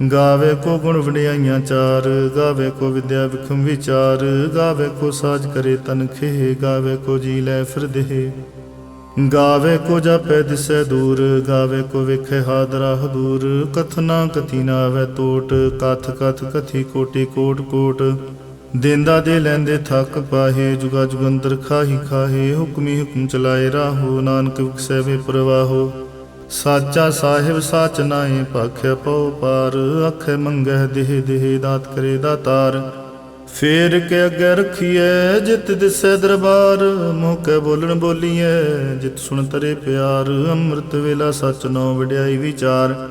ਗਾਵੇ ਕੋ ਗੁਣ ਵਡਿਆਈਆਂ ਚਾਰ, ਗਾਵੇ ਕੋ ਵਿਦਿਆ ਵਿਖਮ ਵਿਚਾਰ, ਗਾਵੇ ਕੋ ਸਾਜ ਕਰੇ ਤਨਖੇ ਗਾਵੇ ਕੋ ਜੀ ਲੈ ਫਿਰਦੇ ਗਾਵੇ ਕੋ ਜਾਪੈ ਦਿਸੈ ਦੂਰ, ਗਾਵੇ ਕੋ ਵੇਖੇ ਹਾਦਰਾ ਹਦੂਰ ਕਥਨਾ ਕਥੀ ਨਾ ਆਵੈ ਟੋਟ ਕਥ ਕਥ ਕਥੀ ਕੋਟੀ ਕੋਟ ਕੋਟ। ਦੇਂਦਾ ਦੇ ਲੈਂਦੇ ਥੱਕ ਪਾਹੇ, ਜੁਗਾ ਜੁਗੰਦਰ ਖਾਹੀ ਖਾਹੇ, ਹੁਕਮੀ ਹੁਕਮ ਚਲਾਏ ਰਾਹੋ, ਨਾਨਕ ਵਿਖਸੈ ਵੇ ਪ੍ਰਵਾਹੋ। ਸਾਚਾ ਸਾਹਿਬ ਸਾਚ ਨਾਏ ਭਾਖਿਆ ਪਉ ਪਾਰ ਅੱਖੇ ਮੰਗਹਿ ਦੇਹ ਦੇਹ ਦਾਤ ਕਰੇ ਦਾਤਾਰ ਫੇਰ ਕੇ ਅੱਗੇ ਰਖੀਐ, ਜਿਤ ਦਿਸੈ ਦਰਬਾਰ ਮੂੰਹ ਕੇ ਬੋਲਣ ਬੋਲੀਐ, ਜਿਤ ਸੁਣ ਤਰੇ ਪਿਆਰ, ਅੰਮ੍ਰਿਤ ਵੇਲਾ ਸਚ ਨੋ ਵਡਿਆਈ ਵਿਚਾਰ।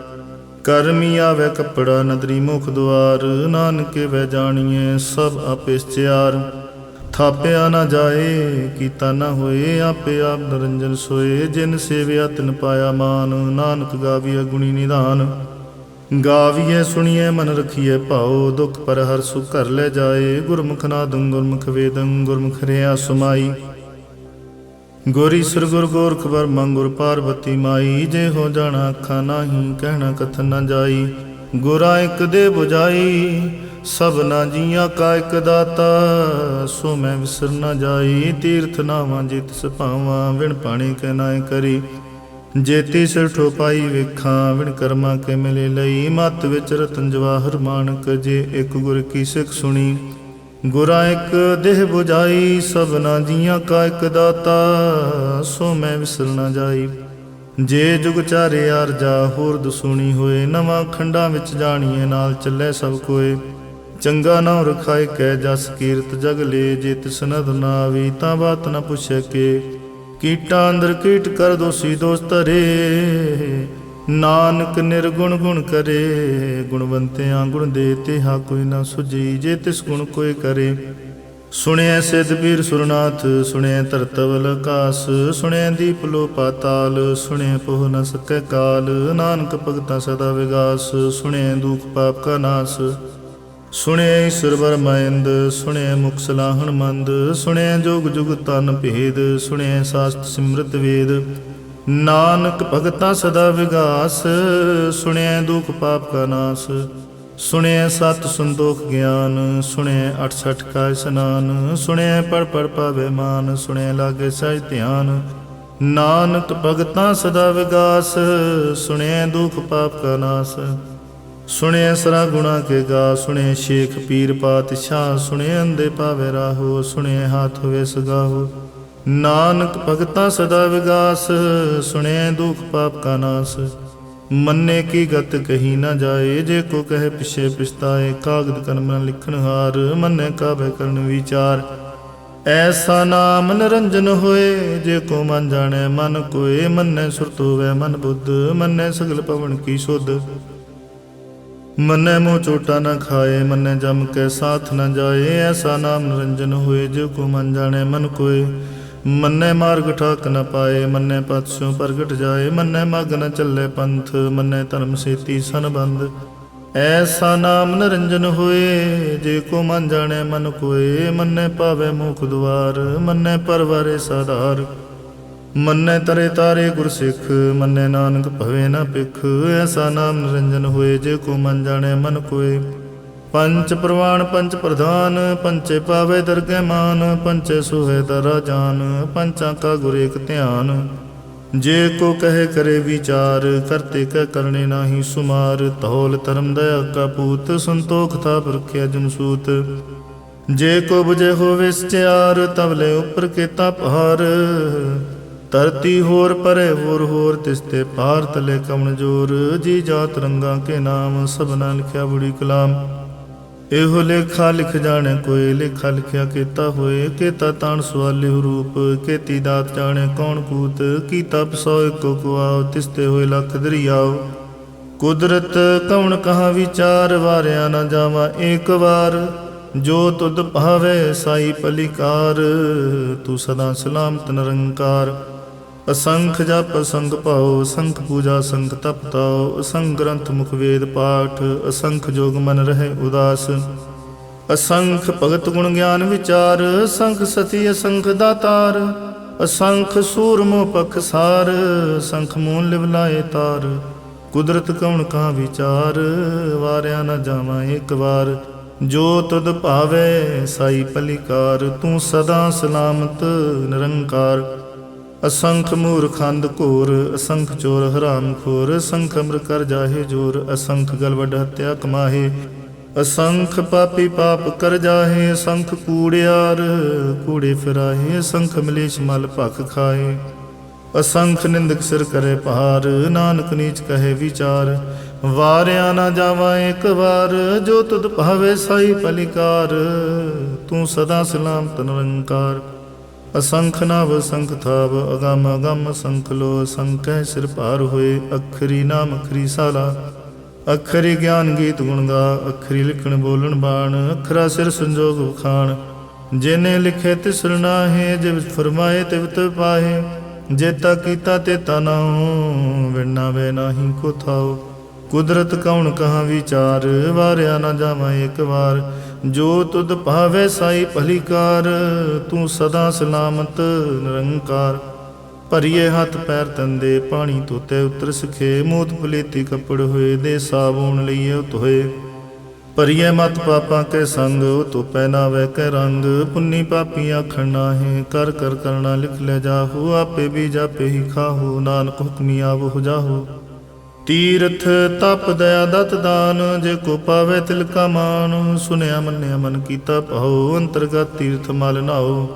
ਕਰਮੀ ਆਵੇ ਕੱਪੜਾ, ਨਦਰੀ ਮੁਖ ਦੁਆਰ, ਨਾਨਕੇ ਵੈ ਜਾਣੀਐ ਸਭ ਆਪੇ ਸਿਆਰ। ਥਾਪਿਆ ਨਾ ਜਾਏ, ਕੀਤਾ ਨਾ ਹੋਏ, ਆਪੇ ਆਪ ਨਰੰਜਨ ਸੋਏ। ਜਿਨ ਸੇਵਿਆ ਤਿਨ ਪਾਇਆ ਮਾਨ, ਨਾਨਕ ਗਾਵੀਐ ਗੁਣੀ ਨਿਧਾਨ। ਗਾਵੀਐ, ਸੁਣੀਐ, ਮਨ ਰਖੀਐ ਭਾਉ, ਦੁਖ ਪਰ ਹਰ ਸੁਖ ਘਰ ਲੈ ਜਾਏ। ਗੁਰਮੁਖ ਨਾਦੰ, ਗੁਰਮੁਖ ਵੇਦੰ, ਗੁਰਮੁਖ ਰਿਆ ਸੁਮਾਈ। ਗੋਰੀ ਸੁਰ ਗੁਰ ਗੋਰਖ ਬਰਮਾ ਗੁਰ ਪਾਰਵਤੀ ਮਾਈ। ਜੇ ਹੋ ਜਾਣਾ ਅੱਖਾਂ ਨਾਹੀ, ਕਹਿਣਾ ਕਥਨ ਨਾ ਜਾਈ। ਗੁਰਾ ਇੱਕ ਦੇ 부ਜਾਈ ਸਭਨਾ ਜੀਆਂ ਕਾ ਇੱਕ ਦਾਤਾ, ਸੋ ਮੈਂ ਵਿਸਰ ਨਾ ਜਾਈ, ਤੀਰਥ ਨਾਵਾਂ ਜਿਤ ਸਪਾਵਾਂ ਵਿਣ ਪਾਣੀ ਕੈ ਨਾਏ ਕਰੀ। ਜੇਤੀ ਸਿਰ ਠੋਪਾਈ ਵੇਖਾਂ, ਵਿਣ ਕਰਮਾ ਕੇ ਮਿਲੇ ਲਈ। ਮਤ ਵਿੱਚ ਰਤਨ ਜਵਾਹਰ ਮਾਨਕ, ਜੇ ਇੱਕ ਗੁਰ ਕੀ ਸਿੱਖ ਸੁਣੀ। ਗੁਰਾ ਇੱਕ ਦੇਹ 부ਜਾਈ ਸਭਨਾ ਜੀਆਂ ਕਾ ਇੱਕ ਦਾਤਾ, ਸੋ ਮੈਂ ਵਿਸਰ ਨਾ ਜਾਈ। ਜੇ ਜੁਗ ਚਾਰੇ ਅਰਜਾ ਹੋਰ ਦਸੂਣੀ ਹੋਏ, ਨਵਾਂ ਖੰਡਾਂ ਵਿੱਚ ਜਾਣੀਏ, ਨਾਲ ਚੱਲੇ ਸਭ ਕੋਏ। ਚੰਗਾ ਨਾ ਰਖਾਇ ਕੈ ਜਸ ਕੀਰਤ ਜਗ ਲੇ, ਜੇ ਤਿਸ ਨਦ ਨਾ ਆਵੀ ਤਾਂ ਬਾਤ ਨ ਪੁੱਛੇ ਕੇ। ਕੀਟਾਂ ਅੰਦਰ ਕੀਟ ਕਰ ਦੋਸੀ ਦੋਸ ਧਰੇ, ਨਾਨਕ ਨਿਰਗੁਣ ਗੁਣ ਕਰੇ। ਗੁਣਵੰਤਿਆਂ ਗੁਣ ਦੇ ਤੇ ਹਾ ਕੋਈ ਨਾ ਸੁਜੀ ਜੇ ਤਿਸ ਗੁਣ ਕੋਈ ਕਰੇ। ਸੁਣਿਐ ਸਿਧ ਪੀਰ ਸੁਰਨਾਥ, ਸੁਣਿਐ ਧਰਤਵਲ ਆਕਾਸ ਸੁਣਿਐ ਦੀਪ ਲੋ ਪਾਤਾਲ ਸੁਣਿਐ ਪੋਹ ਨ ਸਕੈ ਕਾਲ। ਨਾਨਕ ਭਗਤਾ ਸਦਾ ਵਿਗਾਸ, ਸੁਣਿਐ ਦੁਖ ਪਾਪ ਕਾ ਨਾਸ। ਸੁਣਿਐ ਈਸ਼ਰ ਬਰਮੈਂਦ ਸੁਣਿਐ ਮੁਖ ਸਲਾਹਣ ਮੰਦ ਸੁਣਿਐ ਜੋਗ ਜੁਗ ਤਨ ਭੇਦ ਸੁਣਿਐ ਸਾਸਤ ਸਿਮਰਤ ਵੇਦ। ਨਾਨਕ ਭਗਤਾ ਸਦਾ ਵਿਗਾਸ ਸੁਣਿਐ ਦੁਖ ਪਾਪ ਕਾ ਨਾਸ। ਸੁਣਿਐ ਸਤ ਸੰਤੋਖ ਗਿਆਨ ਸੁਣਿਐ 68 ਕਾ ਸਨਾਨ ਸੁਣਿਐ ਪੜ ਪੜ ਪਾਵੇ ਮਾਨ ਸੁਣਿਐ ਲਾਗੇ ਸਹਿ ਧਿਆਨ। ਨਾਨਕ ਭਗਤਾ ਸਦਾ ਵਿਗਾਸ ਸੁਣਿਐ ਦੁਖ ਪਾਪ ਕਾ ਨਾਸ। ਸੁਣਿਆ ਸਰਾ ਗੁਣਾ ਕੇ ਗਾ ਸੁਣੇ ਸ਼ੇਖ ਪੀਰ ਪਾਤਸ਼ਾਹ ਸੁਣੇ ਅੰਦੇ ਪਾਵੇ ਰਾਹੋ ਸੁਣਿਐ ਹਾਥ ਹੋਵੇ ਸਗਾਹੋ ਨਾਨਕ ਭਗਤਾ ਸਦਾ ਵਿਗਾਸ ਸੁਣਿਐ ਦੁਖ ਪਾਪ ਕਾ ਨਾਸ। ਮੰਨੇ ਕੀ ਗਤ ਕਹੀ ਨਾ ਜਾਏ, ਜੇ ਕੋ ਕਹੇ ਪਿਛੇ ਪਿਛਤਾਏ, ਕਾਗਦ ਕਰਮ ਨਾ ਲਿਖਣ ਹਾਰ, ਮੰਨੇ ਕਾਬੇ ਕਰਨ ਵਿਚਾਰ। ਐਸਾ ਨਾਮ ਨਿਰੰਜਨ ਹੋਏ, ਜੇ ਕੋ ਮਨ ਜਾਣੈ ਮਨ ਕੋਏ, ਮੰਨੇ ਸੁਰਤ ਹੋਵੇ ਮਨ ਬੁੱਧ, ਮੰਨੇ ਸਗਲ ਪਵਨ ਕੀ ਸੁਧ। ਮੰਨੇ ਮੋ ਚੋਟਾ ਨ ਖਾਏ, ਮੰਨੇ ਜਮ ਕੇ ਸਾਥ ਨ ਜਾਏ, ਐਸਾ ਨਾਮ ਨਿਰੰਜਨ ਹੋਏ, ਜੇ ਕੋ ਮਨ ਜਾਣੈ ਮਨ ਕੋਏ। ਮੰਨੇ ਮਾਰਗ ਠਾਕ ਨ ਪਾਏ, ਮੰਨੇ ਪਤਸੋਂ ਪ੍ਰਗਟ ਜਾਏ, ਮੰਨੇ ਮਗ ਨ ਚੱਲੇ ਪੰਥ, ਮੰਨੇ ਧਰਮ ਸੇਤੀ ਸੰਬੰਧ ਐਸਾ ਨਾਮ ਨਿਰੰਜਨ ਹੋਏ, ਜੇ ਕੋ ਮਨ ਜਾਣੈ ਮਨ ਕੋਏ, ਮੰਨੇ ਪਾਵੇ ਮੁਖ ਦੁਆਰ, ਮੰਨੇ ਪਰਵਾਰੇ ਸਾਧਾਰ। ਮੰਨੇ ਤਰੇ ਤਾਰੇ ਗੁਰ ਸਿੱਖ ਮੰਨੈ ਨਾਨਕ ਭਵੇ ਨਾ ਪਿਖ ਐਸਾ ਨਾਮ ਨਿਰੰਜਨ ਹੋਏ ਜੇ ਕੋ ਮਨ ਜਾਣੈ ਮਨ ਕੋਏ। ਪੰਚ ਪ੍ਰਵਾਨ, ਪੰਚ ਪ੍ਰਧਾਨ, ਪੰਚੇ ਪਾਵੇ ਦਰਗਹਿ ਮਾਨ, ਪੰਚੇ ਸੁਹੇ ਦਰਾ ਜਾਨ, ਪੰਚਾਂ ਕਾ ਗੁਰ ਏਕ ਧਿਆਨ। ਜੇ ਕੋ ਕਹੇ ਕਰੇ ਵਿਚਾਰ, ਕਰਤੇ ਕੈ ਕਰਨੇ ਨਾਹੀ ਸੁਮਾਰ, ਧੌਲ ਧਰਮ ਦਇਆ ਕਾ ਪੂਤ, ਸੰਤੋਖ ਥਾ ਪਰਖਿਆ ਜਮਸੂਤ ਜੇ ਕੋ ਬੁਝੇ ਹੋਵੇ ਸਚਿਆਰ ਤਵਲੇ ਉਪਰ ਕੀਤਾ ਪਹਾਰ। ਧਰਤੀ ਹੋਰ ਪਰੇ ਹੋਰ ਹੋਰ ਤਿਸਤੇ ਪਾਰ ਤਲੇ ਕਮਣ ਜੋਰ। ਜੀ ਜਾਤ ਰੰਗਾ ਕੇ ਨਾਮ ਸਭਨਾ ਲਿਖਿਆ ਬੜੀ ਕਲਾਮ। ਇਹੋ ਲੇਖਾ ਲਿਖ ਜਾਣੇ ਕੋਈ, ਲੇਖਾ ਲਿਖਿਆ ਕੀਤਾ ਹੋਏ। ਕੀਤਾ ਤਾਣ ਸਵਾਲੇ ਰੂਪ, ਕੀਤੀ ਦਾਤ ਜਾਣੇ ਕੌਣ ਕੂਤ। ਕੀਤਾ ਪਸੋ ਇੱਕੋ ਕੁਆਉ ਤਿਸਤੇ ਹੋਏ ਲੱਖ ਦਰਿਆਉ। ਕੁਦਰਤ ਕਵਣ ਕਹਾ ਵਿਚਾਰ, ਵਾਰਿਆ ਨਾ ਜਾਵਾ ਏਕ ਵਾਰ। ਜੋ ਤੁਧ ਭਾਵੇ, ਸਾਈ ਪਲਿਕਾਰ ਤੂੰ ਸਦਾ ਸਲਾਮਤ ਨਿਰੰਕਾਰ। ਅਸੰਖ ਜਪ ਅਸੰਖ ਭਾਉ ਅਸੰਖ ਪੂਜਾ ਸੰਖ ਤਪ ਤਾਉ ਅਸੰਖ ਗ੍ਰੰਥ ਮੁਖ ਵੇਦ ਪਾਠ, ਅਸੰਖ ਜੋਗ ਮਨ ਰਹੇ ਉਦਾਸ। ਅਸੰਖ ਭਗਤ ਗੁਣ ਗਿਆਨ ਵਿਚਾਰ, ਅਸੰਖ ਸਤੀ ਅਸੰਖ ਦਾਤਾਰ, ਅਸੰਖ ਸੂਰਮੋ ਪਖਸਾਰ ਅਸੰਖ ਮੂਲ ਲਿਵ ਲਾਏ ਤਾਰ। ਕੁਦਰਤ ਕਉਣ ਕਾ ਵਿਚਾਰ, ਵਾਰਿਆ ਨਾ ਜਾਵਾਂ ਇੱਕ ਵਾਰ। ਜੋ ਤੁਧ ਭਾਵੇ, ਸਾਈ ਪਲਿਕਾਰ, ਤੂੰ ਸਦਾ ਸਲਾਮਤ, ਨਿਰੰਕਾਰ। ਅਸੰਖ ਮੂਰਖੰਦ ਘੋਰ, ਅਸੰਖ ਚੋਰ ਹਰਾਮ ਖੋਰ, ਅਸੰਖ ਅਮਰ ਕਰ ਜਾਹੇ ਜੋਰ, ਅਸੰਖ ਗਲਵਡ ਹਤਿਆ ਹੱਤਿਆ ਕਮਾਹੇ। ਅਸੰਖ ਪਾਪੀ ਪਾਪ ਕਰ ਜਾਹੇ, ਅਸੰਖ ਕੂੜਿਆਰ ਕੂੜੇ ਫਿਰਾਹੇ, ਅਸੰਖ ਮਲੇਸ਼ ਮਲ ਭਖ ਖਾਏ ਅਸੰਖ ਨਿੰਦਕ ਸਿਰ ਕਰੇ ਪਹਾਰ, ਨਾਨਕ ਨੀਚ ਕਹੇ ਵਿਚਾਰ। ਵਾਰਿਆ ਨਾ ਜਾਵਾਂ ਇੱਕ ਵਾਰ, ਜੋ ਤੁਧ ਭਾਵੇ ਸਾਈ ਪਲਿਕਾਰ। ਤੂੰ ਸਦਾ ਸਲਾਮਤ ਨਿਰੰਕਾਰ। ਅਸੰਖ ਨਾਵ ਅਸੰਖ ਥਾਵ, ਅਗਮ ਅਗਮ ਸੰਖ ਲੋ, ਸੰਕੈ ਸਿਰ ਭਾਰ ਹੋਏ, ਅਖਰੀ ਨਾਮ ਅਖਰੀ ਸਾਲਾ। ਅਖਰੀ ਗਿਆਨ ਗੀਤ ਗੁਣ ਗਾ, ਅਖਰੀ ਲਿਖਣ ਬੋਲਣ ਬਾਣ, ਅਖਰਾ ਸਿਰ ਸੰਜੋਗ ਵਖਾਣ ਜਿਨੇ ਲਿਖੇ ਤਿਸ ਨਾਹੇ, ਜਿਵ ਫਰਮਾਏ ਤਿਵਤ ਪਾਹੇ। ਜੇਤਾ ਕੀਤਾ ਤੇ ਤਨਾਉ ਵਿਣਾ ਵੇ ਨਾਹੀ ਕੋ ਥਾਉ ਕੁਦਰਤ ਕਉਣ ਕਹਾ ਵਿਚਾਰ, ਵਾਰਿਆ ਨਾ ਜਾਵਾਂ ਇੱਕ ਵਾਰ। ਜੋ ਤੁਧ ਭਾਵੇ ਸਾਈ ਭਲੀਕਾਰ, ਤੂੰ ਸਦਾ ਸਲਾਮਤ ਨਿਰੰਕਾਰ। ਭਰੀਏ ਹੱਥ ਪੈਰ ਤੰਦੇ, ਪਾਣੀ ਧੋਤੇ ਉਤਰ ਸਖੇ। ਮੂਤ ਪਲੀਤੀ ਕੱਪੜ ਹੋਏ, ਦੇ ਸਾਬੂਨ ਲਈਏ ਧੋਏ ਭਰੀਏ ਮਤ ਪਾਪਾਂ ਕੇ ਸੰਗ ਤੋ ਪਹਿਨਾਵੇ ਕੇ ਰੰਗ। ਪੁੰਨੀ ਪਾਪੀ ਆਖਣ ਨਾਹੀ, ਕਰ ਕਰ ਕਰਨਾ ਲਿਖ ਲੈ ਜਾਹੂ। ਆਪੇ ਵੀ ਜਾਪੇ ਹੀ ਖਾਹੂ। ਨਾਨਕ ਹੁਕਮੀ ਆਵ ਹੋ ਜਾਹੂ। ਤੀਰਥ ਤਪ ਦਇਆ ਦਤ ਦਾਨ, ਜੇ ਕੋ ਪਾਵੇ ਤਿਲ ਕਾ ਮਾਨ ਸੁਨਿਆ ਮੰਨਿਆ ਮਨ ਕੀਤਾ ਭਾਉ, ਅੰਤਰਗਤ ਤੀਰਥ ਮਲ ਨਾਉ।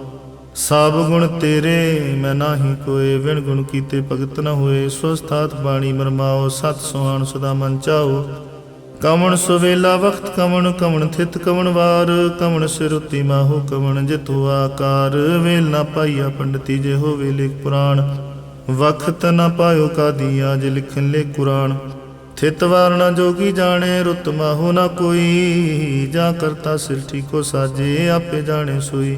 ਸਭ ਗੁਣ ਤੇਰੇ, ਮੈਂ ਨਾਹੀ ਕੋਏ, ਵਿਣ ਗੁਣ ਕੀਤੇ ਭਗਤ ਨ ਹੋਏ। ਸਵਸਥਾਤ ਬਾਣੀ ਮਰਮਾਓ ਸਤ ਸੁਹਾਣ ਸਦਾ ਮਨ ਚਾਓ ਕਵਣ ਸੁਵੇਲਾ ਵਖਤ ਕਵਣ ਕਵਣ ਥਿਤ ਕਵਣ ਵਾਰ। ਕਵਣ ਸਿਰੁਤੀ ਮਾਹੋ ਕਵਣ ਜਿਤੁ ਆਕਾਰ। ਵੇਲ ਨਾ ਪਾਈਆ ਪੰਡਤੀ ਜੇ ਹੋਵੇ ਲਿਖ ਪੁਰਾਣ ਵਖਤ ਨ ਪਾਇਓ ਕਾਦੀ ਆਜ ਲਿਖਣ ਲੈ ਕੁਰਾਨ। ਥਿਤ ਵਾਰਣਾ ਜੋਗੀ ਜਾਣੇ, ਰੁਤ ਮਾਹੋ ਨਾ ਕੋਈ। ਜਾ ਕਰਤਾ ਸਿਰ ਠੀਕੋ ਸਾਜੇ, ਆਪੇ ਜਾਣੇ ਸੋਈ।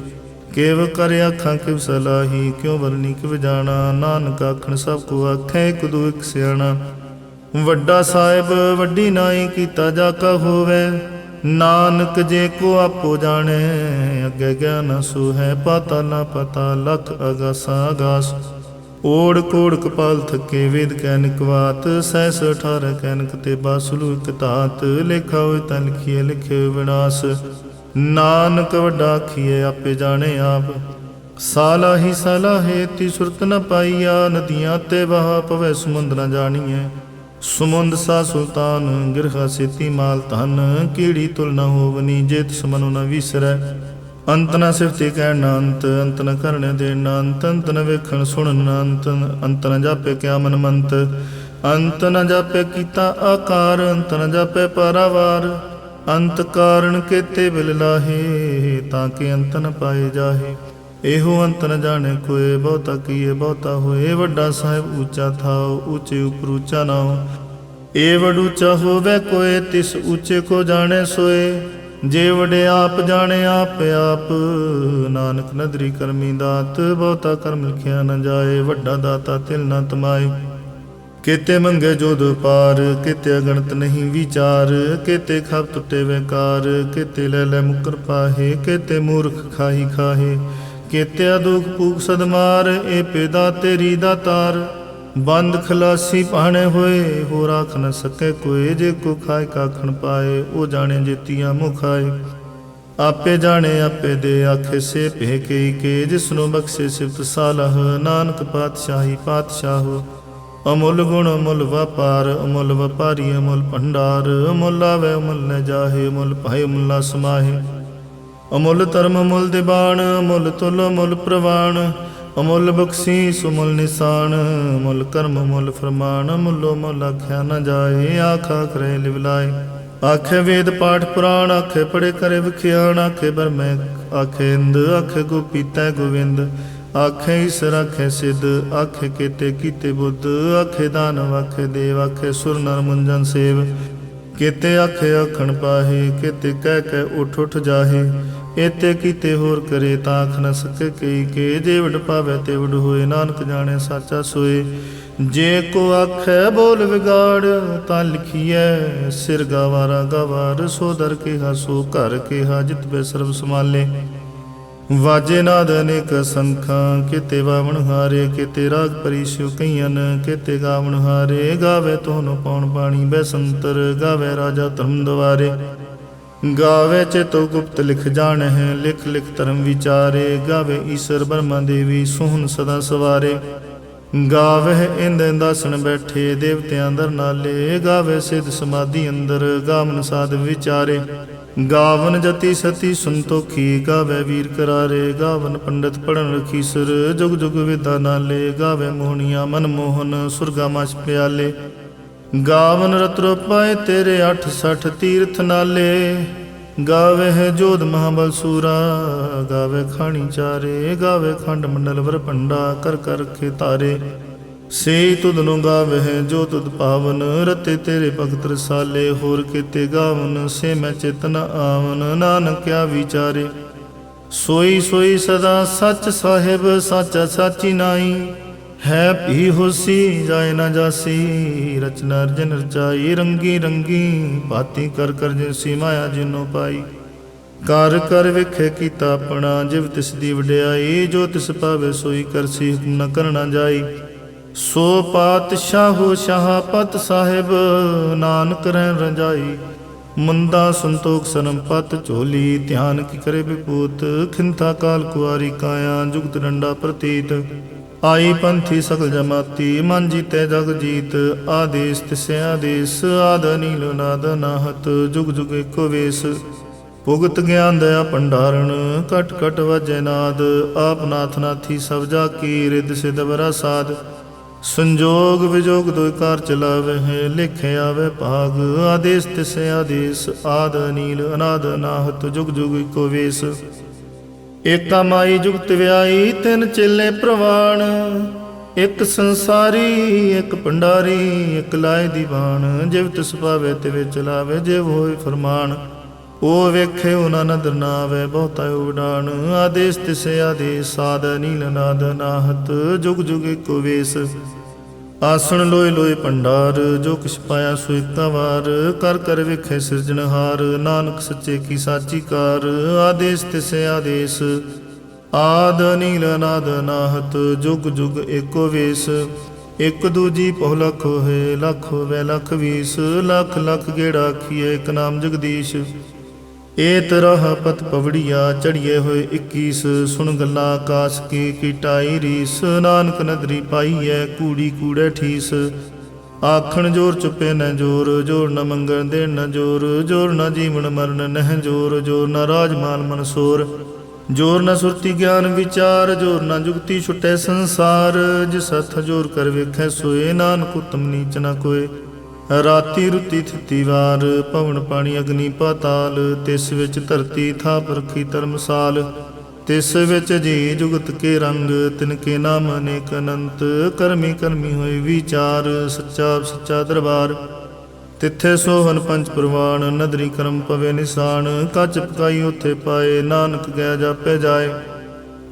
ਕੇਵ ਕਰ ਆਖਾਂ ਕਿਵ ਸਲਾਹੀ, ਕਿਉ ਵਰਨੀ ਕਿਵ ਜਾਣਾ। ਨਾਨਕ ਆਖਣ ਸਭ ਕੋ ਆਖੈ, ਇੱਕ ਦੂ ਇੱਕ ਸਿਆਣਾ। ਵੱਡਾ ਸਾਹਿਬ, ਵੱਡੀ ਨਾਈ ਕੀਤਾ ਜਾ ਕਾ ਹੋਵੇ। ਨਾਨਕ ਜੇ ਕੋ ਆਪੋ ਜਾਣੇ, ਅੱਗੇ ਗਿਆਨ ਸੋ ਹੈ, ਪਤਾ ਨਾ ਪਤਾ ਲਖ ਅਗਾਸਾ ਅਗਾਸ। ਓੜ ਕੋੜ ਕਪਾਲ ਥੱਕੇ ਵੇਦ ਕੈਨਕ ਵਾਤ ਸਹਿਸ 18 ਕੈਨਿਕ ਤੇ ਬਾਸਲੂ ਇਕ ਧਾਤ, ਲੇਖਾ ਹੋਇ ਤਾਂ ਲਿਖੀਏ ਲਿਖੇ ਵਿਨਾਸ਼। ਨਾਨਕ ਵੱਡਾ ਆਖੀਏ ਆਪੇ ਜਾਣੇ ਆਪ। ਸਾਲਾ ਹੀ ਸਲਾਹੇ ਤੀ ਸੁਰਤ ਨ ਪਾਈਆ, ਨਦੀਆਂ ਤੇ ਵਹਾ ਪਵੇ ਸਮੁੰਦ ਨ ਜਾਣੀਏ ਸਮੁੰਦ ਸਾ ਸੁਲਤਾਨ, ਗਿਰਹਾ ਸੇਤੀ ਮਾਲ ਧਨ, ਕੀੜੀ ਤੁਲ ਨ ਹੋਵਨੀ, ਜੇਤ ਸਮਨੁ ਨ ਵਿਸਰੈ। ਅੰਤ ਨ ਸਿਫਤੀ ਕਹਿਣ ਨਾ ਅੰਤ ਅੰਤ ਨ ਕਰਨੇ ਦੇਣ ਅੰਤ ਅੰਤ ਨ ਵੇਖਣ ਸੁਣਨ ਅੰਤ ਅੰਤ ਨ ਜਾਪੇ ਕਿਆ ਮਨ ਮੰਤ। ਅੰਤ ਨ ਜਾਪੇ ਕੀਤਾ ਆਕਾਰ, ਅੰਤ ਨ ਜਾਪੇ ਪਰਾਵਾਰ। ਅੰਤ ਕਾਰਣ ਕੇਤੇ ਬਿਲ ਲਾਹੇ, ਤਾਂ ਕਿ ਅੰਤ ਨ ਪਾਏ ਜਾਹੇ। ਇਹੋ ਅੰਤ ਨ ਜਾਣੇ ਕੋਏ, ਬਹੁਤਾ ਕੀਏ, ਬਹੁਤਾ ਹੋਏ। ਵੱਡਾ ਸਾਹਿਬ ਉੱਚਾ ਥਾਉ, ਉੱਚੇ ਉਪਰ ਉੱਚਾ ਨਾਉ। ਏ ਵਡ ਉੱਚਾ ਹੋਵੇ ਕੋਏ, ਤਿਸ ਉੱਚੇ ਕੋ ਜਾਣੇ ਸੋਏ। ਜੇ ਵਡੇ ਆਪ ਜਾਣੇ ਆਪ ਆਪ, ਨਾਨਕ ਨਦਰੀ ਕਰਮੀ ਦਾਤ, ਬਹੁਤਾ ਕਰਮ ਲਿਖਿਆ ਨਾ ਜਾਏ, ਵੱਡਾ ਦਾਤਾ ਤਿਲ ਨਾ ਤਮਾਏ। ਕਿਤੇ ਮੰਗੇ ਜੋਦ ਪਾਰ ਕਿਤੇ ਅਗਣਤ ਨਹੀਂ ਵਿਚਾਰ, ਕਿਤੇ ਖਬ ਟੁੱਟੇ ਵੇਕਾਰ, ਕਿਤੇ ਲੈ ਲੈ ਮੁਕਰ ਪਾਹੇ, ਕਿਤੇ ਮੂਰਖ ਖਾਹੀ ਖਾਹੇ। ਕੇਤਿਆ ਦੁਖ ਪੂਖ ਸਦਮਾਰ, ਇਹ ਪਿਦਾ ਤੇਰੀ ਦਾਤਾਰ ਬੰਦ ਖਲਾਸੀ ਪਾਣੇ ਹੋਏ ਹੋ ਰਾਖ ਨ ਸਕੇ ਕੋਏ ਜੇ ਕੋ ਖਾਏ, ਕਾਖਣ ਪਾਏ, ਉਹ ਜਾਣੇ ਜੇਤੀਆਂ ਮੁਖਾਏ। ਆਪੇ ਜਾਣੇ, ਆਪੇ ਦੇ ਆਖੇ ਸੇ ਭੇ ਕੇ ਕੇ। ਜਿਸ ਨੂੰ ਬਖਸ਼ੇ ਸਿਫਤ ਸਾਲਹ, ਨਾਨਕ ਪਾਤਸ਼ਾਹੀ ਪਾਤਸ਼ਾਹੋ। ਅਮੁੱਲ ਗੁਣ, ਅਮੁੱਲ ਵਪਾਰ, ਅਮੁੱਲ ਵਪਾਰੀ, ਅਮੁੱਲ ਭੰਡਾਰ। ਅਮੁੱਲ ਆਵੇ, ਅਮੁੱਲ ਨ ਜਾਹੇ, ਅਮੁੱਲ ਭਾਇ ਅਮੁੱਲਾ ਸਮਾਹੇ। ਅਮੁੱਲ ਧਰਮ, ਅਮੁੱਲ ਦਿਬਾਣ ਅਮੁੱਲ ਤੁਲ, ਅਮੁੱਲ ਪ੍ਰਵਾਣ। ਅਮੁੱਲ ਬਖਸ਼ੀਸ ਅਮੁੱਲ ਨਿਸ਼ਾਨ ਅਮੁੱਲ ਕਰਮ ਅਮੁੱਲ ਫਰਮਾਨ ਅਮੁੱਲੋ ਮੁੱਲ ਆਖਿਆ ਨ ਜਾਏ, ਆਖਾ ਕਰੇ ਲਿਵਲਾਏ ਆਖੇ ਵੇਦ ਪਾਠ ਪੁਰਾਣ, ਆਖੇ ਪੜੇ ਕਰੇ ਵਿਖਿਆਣ, ਆਖੇ ਬਰਮੈ ਆਖੇ ਇੰਦ, ਆਖੇ ਗੋਪੀਤੈ ਗੋਵਿੰਦ। ਆਖੇ ਈਸਰ, ਆਖੇ ਸਿੱਧ, ਆਖੇ ਕੀਤੇ ਕੀਤੇ ਬੁੱਧ, ਆਖੇ ਦਾਨਵ, ਆਖੇ ਦੇਵ, ਆਖੇ ਸੁਰ ਨਰ ਮੁੰਜਨ ਸੇਵ। ਕੀਤੇ ਆਖੇ ਆਖਣ ਪਾਹੇ, ਕੀਤੇ ਕਹਿ ਕਹਿ ਉਠ ਉਠ ਜਾਹੇ। ਏਤੇ ਕੀਤੇ ਹੋਰ ਕਰੇ ਤਾਂ ਆਖ ਨ ਸਕੇ ਕਈ ਕੇ। ਜੇ ਵਡ ਪਾਵੇ ਤੇ ਵਡ ਹੋਏ, ਨਾਨਕ ਜਾਣੇ ਸਾਚਾ ਸੋਏ। ਜੇ ਕੋ ਆਖੈ ਬੋਲ ਵਿਗਾੜ, ਤਾਂ ਲਿਖੀਐ, ਸਿਰ ਗਵਾਰਾ ਗਵਾਰ, ਸੋ ਦਰ ਕੇ ਹਸੋ ਘਰ ਕੇ ਹਾਜਤ ਬੈ ਸਰਬ ਸਮਾਲੇ ਵਾਜੇ ਨਾਦ ਅਨੇਕ ਸੰਖਾਂ, ਕਿਤੇ ਵਾਵਣ ਹਾਰੇ, ਕਿਤੇ ਰਾਗ ਪਰਿਸ਼ੁ ਕਈਆਂ ਕਿਤੇ ਗਾਵਣ ਹਾਰੇ। ਗਾਵੇ ਤੋਨ ਪੌਣ ਬਾਣੀ ਬੈਸੰਤਰ ਗਾਵੇ ਰਾਜਾ ਧਰਮ ਦਵਾਰੇ। ਗਾਵੇ ਚੇਤੋ ਗੁਪਤ ਲਿਖ ਜਾਣਹਿ, ਲਿਖ ਲਿਖ ਧਰਮ ਵਿਚਾਰੇ। ਗਾਵੇ ਈਸ਼ਰ ਬਰਮਾ ਦੇਵੀ, ਸੋਹਣ ਸਦਾ ਸਵਾਰੇ। ਗਾਵੇ ਇੰਦ ਇੰਦਾਸਣ ਬੈਠੇ, ਦੇਵਤਿਆਂ ਅੰਦਰ ਨਾਲੇ। ਗਾਵੇ ਸਿਧ ਸਮਾਧੀ ਅੰਦਰ, ਗਾਵਨ ਸਾਧ ਵਿਚਾਰੇ। ਗਾਵਨ ਜਤੀ ਸਤੀ ਸੰਤੋਖੀ, ਗਾਵੇ ਵੀਰ ਕਰਾਰੇ। ਗਾਵਨ ਪੰਡਤ ਪੜਨ ਰਖੀਸਰ, ਜੁਗ ਜੁਗ ਵਿਦਾ ਨਾਲੇ। ਗਾਵੇ ਮੋਹਣੀਆਂ ਮਨ ਮੋਹਨ ਸੁਰਗਾ ਮਛ ਪਿਆਲੇ। ਗਾਵਨ ਰਤਰੋ ਪਾਏ ਤੇਰੇ 860 ਤੀਰਥ ਨਾਲੇ। ਗਾਵੇ ਹੈ ਜੋਧ ਮਹਾਬਲ ਸੂਰਾ, ਗਾਵੇ ਖਾਣੀ ਚਾਰੇ, ਗਾਵੇ ਖੰਡ ਮੰਡਲ ਵਰ ਪੰਡਾ ਕਰ ਕਰ ਕੇ ਤਾਰੇ। ਸੇ ਤੁਧ ਨੂੰ ਗਾਵੇ ਜੋ ਤੁਧ ਪਾਵਨ, ਰਤੇ ਤੇਰੇ ਭਗਤ ਰਸਾਲੇ। ਹੋਰ ਕੀਤੇ ਗਾਵਨ ਸੇ ਮੈਂ ਚੇਤਨ ਆਵਨ ਨਾਨਕਿਆ ਵਿਚਾਰੇ। ਸੋਈ ਸੋਈ ਸਦਾ ਸੱਚ ਸਾਹਿਬ, ਸੱਚ ਸਾਚੀ ਨਾਈ। ਹੈ ਭੀ ਹੋਸੀ ਜਾਏ ਨਾ ਜਾਸੀ। ਰਚਨਾ ਅਰਜਨ ਰਚਾਈ, ਰੰਗੀ ਰੰਗੀ। ਬਾਤੀ ਕਰ ਕਰ ਜਿਸੀ ਮਾਇਆ ਜਿਨੋ ਪਾਈ। ਕਰ ਕਰ ਵੇਖੇ ਕੀਤਾ ਆਪਣਾ, ਜਿਵ ਤਿਸ ਦੀ ਵਡਿਆਈ। ਜੋ ਤਿਸ ਪਾਵੇ ਸੋਈ ਕਰਸੀ ਹੁਕਮ ਨ ਕਰਨਾ ਜਾਈ। ਸੋ ਪਾਤਸ਼ਾਹੋ ਸ਼ਾਹਪਤ ਸਾਹਿਬ, ਨਾਨਕ ਰਹਿ ਰੰਜਾਈ। ਮੰਦਾ ਸੰਤੋਖ ਸਨਮ ਪਤ ਝੋਲੀ, ਧਿਆਨ ਕੀ ਕਰੇ ਬਿਪੂਤ ਖਿੰਥਾ ਕਾਲ ਕੁਆਰੀ ਕਾਇਆ, ਜੁਗਤ ਡੰਡਾ ਪ੍ਰਤੀਤ। ਆਈ ਪੰਥੀ ਸਗਲ ਜਮਾਤੀ, ਮਨ ਜੀਤੇ ਜਗ ਜੀਤ, ਆਦੇਸ ਤਿਸੈ ਆਦੇਸ, ਆਦ ਨੀਲ ਨਾਦ ਨਾਹਤ, ਜੁਗ ਜੁਗ ਏਕੋ ਵੇਸ। ਭੁਗਤ ਗਿਆਨ ਦਇਆ ਭੰਡਾਰਣ, ਕਟ ਕਟ ਵਜੈ ਨਾਦ, ਆਪ ਨਾਥ ਨਾਥੀ ਸਭ ਜਾ ਕੀ ਰਿਦ ਸਿਧ ਵਰਾ ਸਾਧ। ਸੰਜੋਗ ਵਿਜੋਗ ਦੋਇ ਕਾਰ ਚਲਾਵੇ ਹੈ ਲਿਖੇ ਆਵੇ ਭਾਗ, ਆਦੇਸ ਤਿਸੈ ਆਦੇਸ, ਆਦ ਨੀਲ ਅਨਾਦ ਨਾਹਤ, ਜੁਗ ਜੁਗ ਏਕੋ ਵੇਸ। ਏਕਾ ਮਾਈ ਜੁਗਤ ਵਿਆਈ ਤਿੰਨ ਚੇਲੇ ਪ੍ਰਵਾਣ। ਇੱਕ ਸੰਸਾਰੀ, ਇੱਕ ਭੰਡਾਰੀ, ਇਕ ਲਾਇ ਦੀਵਾਨ। ਜਿਵ ਤਿਸ ਪਾਵੇ, ਤਿਵੇ ਚਲਾਵੇ, ਜਿਵ ਹੋਏ ਫਰਮਾਨ। ਉਹ ਵੇਖੇ, ਉਹਨਾਂ ਨਦਰ ਨਾ ਬਹੁਤਾ ਉਡਾਨ। ਆਦੇਸ ਤਿਸੇ, ਆਦੇਸ ਸਾਦ ਨੀਲ ਨਾਦ ਨਾਹਤ, ਜੁਗ ਜੁਗ ਏਕੋ ਵੇਸ। ਆਸਣ ਲੋਏ ਲੋਏ ਭੰਡਾਰ ਜੋ ਕਿਛ ਪਾਇਆ ਸੋ ਇੱਕਾ ਵਾਰ। ਕਰ ਕਰ ਵੇਖੇ ਸਿਰਜਣਹਾਰ ਨਾਨਕ ਸੱਚੇ ਕੀ ਸਾਚੀ ਕਾਰ। ਆਦੇਸ ਤਿਸੇ ਆਦੇਸ, ਆਦ ਨੀਲ ਨਾਦ ਨਾਹਤ, ਜੁਗ ਜੁਗ ਏਕੋ ਵੇਸ। ਇਕ ਦੂਜੀ ਬਹੁ ਲਖ ਹੋਏ, ਲੱਖ ਹੋਵੇ ਲੱਖ ਵੀਸ। ਲੱਖ ਲੱਖ ਗੇੜਾ ਆਖੀਏ ਇੱਕ ਨਾਮ ਜਗਦੀਸ਼। ਏ ਤਰਹ ਪਤ ਪਵੜੀਆ ਚੜੀਏ ਹੋਏ 21 ਸੁਣ ਗੱਲਾਂ ਆਕਾਸ਼ ਕੀ ਕੀਟਾਈ ਰੀਸ ਨਾਨਕ ਨਦਰੀ ਪਾਈਐ ਕੂੜੀ ਕੂੜੇ ਠੀਸ। ਆਖਣ ਜੋਰ ਚੁੱਪੇ ਨ ਜੋਰ ਜੋਰ ਨ ਮੰਗਣ ਦੇਣ ਨ ਜੋਰ ਜੋਰ ਨ ਜੀਵਨ ਮਰਨ ਨਹਿ ਜੋਰ ਜੋਰ ਨ ਰਾਜਮਾਨ ਮਨਸੋਰ ਜੋਰ ਨ ਸੁਰਤੀ ਗਿਆਨ ਵਿਚਾਰ, ਜੋਰ ਨ ਜੁਗਤੀ ਛੁਟੈ ਸੰਸਾਰ। ਜਿਸ ਹੱਥ ਜੋਰ ਕਰ ਵੇਖੈ ਸੋਏ, ਨਾਨਕ ਉਤਮ ਨੀਚ ਨ ਕੋਏ। ਰਾਤੀ ਰੁਤੀ ਥਿਤੀ ਵਾਰ, ਭਵਨ ਪਾਣੀ ਅਗਨੀ ਪਾਤਾਲ, ਤਿਸ ਵਿੱਚ ਧਰਤੀ ਥਾਪ ਰਖੀ ਧਰਮਸਾਲ, ਤਿਸ ਵਿੱਚ ਜੀ ਜੁਗਤ ਕੇ ਰੰਗ, ਤਿਨ ਕੇ ਨਾਮ ਅਨੇਕ ਅਨੰਤ, ਕਰਮੀ ਕਰਮੀ ਹੋਏ ਵਿਚਾਰ, ਸੱਚਾ ਸੱਚਾ ਦਰਬਾਰ। ਤਿੱਥੇ ਸੋਹਨ ਪੰਜ ਪ੍ਰਵਾਨ, ਨਦਰੀ ਕਰਮ ਪਵੇ ਨਿਸ਼ਾਨ, ਕੱਚ ਪਕਾਈ ਉਥੇ ਪਾਏ, ਨਾਨਕ ਗਿਆ ਜਾਪੇ ਜਾਏ।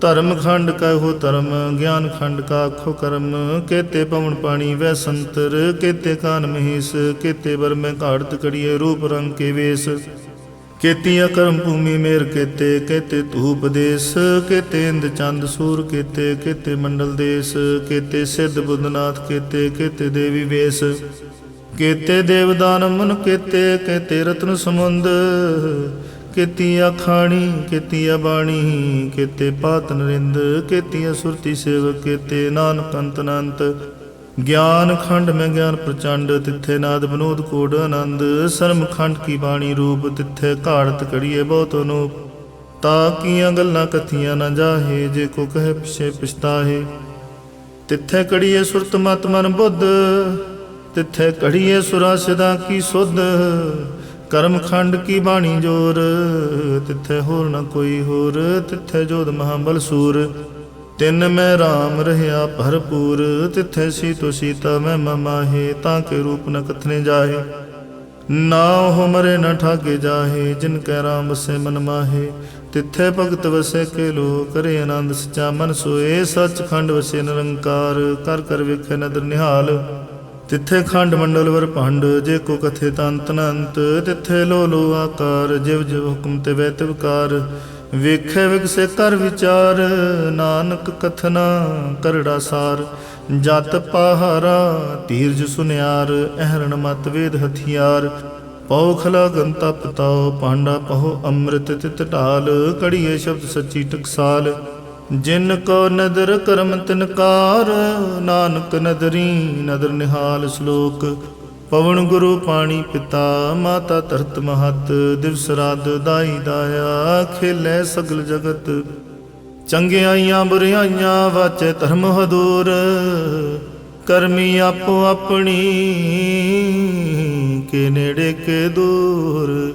ਧਰਮ ਖੰਡ ਕਹੋ ਧਰਮ, ਗਿਆਨ ਖੰਡ ਕਾ ਆਖੋ ਕਰਮ। ਕੇਤੇ ਪਵਨ ਪਾਣੀ ਵੈ ਸੰਤਰ, ਕੇਤੇ ਕਾਨ ਮਹੀਸ, ਕੇਤੇ ਬਰ ਮੈਂ ਘਾੜਤ ਕੜੀਏ ਰੂਪ ਰੰਗ ਕੇ ਵੇਸ। ਕੇਤੀਆ ਕਰਮ ਭੂਮੀ ਮੇਰ ਕੇਤੇ ਕੇਤੇ ਧੂਪ ਦੇਸ। ਕੇਤੇ ਇੰਦ ਚੰਦ ਸੂਰ ਕੇਤੇ ਕੇਤੇ ਮੰਡਲ ਦੇਸ। ਕੇਤੇ ਸਿੱਧ ਬੁੱਧਨਾਥ ਕੇਤੇ ਕੇਤੇ ਦੇਵੀ ਵੇਸ। ਕੇਤੇ ਦੇਵਦਾਨ ਮਨ ਕੇਤੇ ਕੇਤੇ ਰਤਨ ਸਮੁੰਦ। ਕੇਤੀਆ ਖਾਣੀ ਕੇਤੀਆ ਬਾਣੀ, ਕਿਤੇ ਪਾਤ ਨਰਿੰਦ, ਕੇਤੀਆ ਸੁਰਤੀ ਸੇਵਕ, ਕੇਤੇ ਨਾਨਕ ਅੰਤ ਅਨੰਤ। ਗਿਆਨ ਖੰਡ ਮੈਂ ਗਿਆਨ ਪ੍ਰਚੰਡ, ਤਿੱਥੇ ਨਾਦ ਬਨੋਦ ਕੋਡ ਆਨੰਦ। ਸਰਮ ਖੰਡ ਕੀ ਬਾਣੀ ਰੂਪ, ਤਿੱਥੇ ਘਾੜਤ ਕੜੀਏ ਬਹੁਤ ਅਨੂਪ। ਤਾ ਕੀਆਂ ਗੱਲਾਂ ਕਥੀਆਂ ਨਾ ਜਾਹੇ, ਜੇ ਕੋ ਕਹੇ ਪਿਛੇ ਪਛਤਾਹੇ। ਤਿੱਥੇ ਕੜੀਏ ਸੁਰਤ ਮਤ ਮਨ ਬੁੱਧ, ਤਿੱਥੇ ਕੜੀਏ ਸੁਰਾ ਸਦਾ ਕੀ ਸੁਧ। ਕਰਮ ਖੰਡ ਕੀ ਬਾਣੀ ਜੋਰ? ਤਿੱਥੇ ਹੋਰ ਨਾ ਕੋਈ ਹੋਰ, ਤਿੱਥੇ ਜੋਦ ਮਹਾਬਲ ਸੂਰ। ਤਿੰਨ ਮੈਂ RAM ਰਹਿਆ ਭਰਪੂਰ, ਤਿੱਥੇ ਸੀਤੋ ਸੀਤਾ ਮੈਂ ਮਮਾਹੇ, ਤਾਂ ਕੇ ਰੂਪ ਨ ਕਥਨੇ ਜਾਹੇ। ਨਾ ਉਹ ਮਰੇ ਨ ਠਾਗੇ ਜਾਹੇ, ਜਿਨ ਕੈ ਰਾਮ ਵਸੇ ਮਨ ਮਾਹੇ। ਤਿੱਥੇ ਭਗਤ ਵਸੇ ਕੇ ਲੋ ਕਰੇ ਆਨੰਦ ਸਚਾ ਮਨ ਸੋਏ। ਸੱਚ ਖੰਡ ਵਸੇ ਨਿਰੰਕਾਰ, ਕਰ ਕਰ ਵੇਖੇ ਨਦਰ ਨਿਹਾਲ। ਤਿੱਥੇ ਖੰਡ ਮੰਡਲ ਵਰ ਭੰਡ, ਜੇ ਕੋ ਕਥੇ ਤੰਤ ਅਨੰਤ ਤਿੱਥੇ ਲੋ ਲੋ ਆਕਾਰ, ਜਿਵ ਜਿਵ ਹੁਕਮ ਤੇ ਵੈ ਤਿਵਕਾਰ ਵੇਖੇ ਵਿਗਸੇ ਕਰ ਵਿਚਾਰ, ਨਾਨਕ ਕਥਨਾ ਕਰੜਾ ਸਾਰ, ਜਤ ਪਹਾਰਾ ਧੀਰਜ ਸੁਨਿਆਰ, ਅਹਰਣ ਮਤ ਵੇਦ ਹਥਿਆਰ ਪੌਖਲਾ ਗੰਤਾ ਪਤਾਓ ਪਾਂਡਾ ਪਹੋ ਅੰਮ੍ਰਿਤ ਤਿਤ ਢਾਲ ਕੜੀਏ ਸ਼ਬਦ ਸੱਚੀ ਟਕਸਾਲ ਜਿਨ ਕੋ ਨਦਰ ਕਰਮ ਤਿਨਕਾਰ, ਨਾਨਕ ਨਦਰੀ ਨਦਰ ਨਿਹਾਲ ਸ਼ਲੋਕ। ਪਵਨ ਗੁਰੂ ਪਾਣੀ ਪਿਤਾ, ਮਾਤਾ ਧਰਤ ਮਹਤ, ਦਿਵਸ ਰਾਤ ਦਾਈ ਦਾਇਆ, ਖੇਲੇ ਸਗਲ ਜਗਤ। ਚੰਗਿਆਈਆਂ ਬੁਰਿਆਈਆਂ ਵਾਚੇ ਧਰਮ ਹਦੂਰ, ਕਰਮੀ ਆਪੋ ਆਪਣੀ, ਕੇ ਨੇੜੇ ਕੇ ਦੂਰ।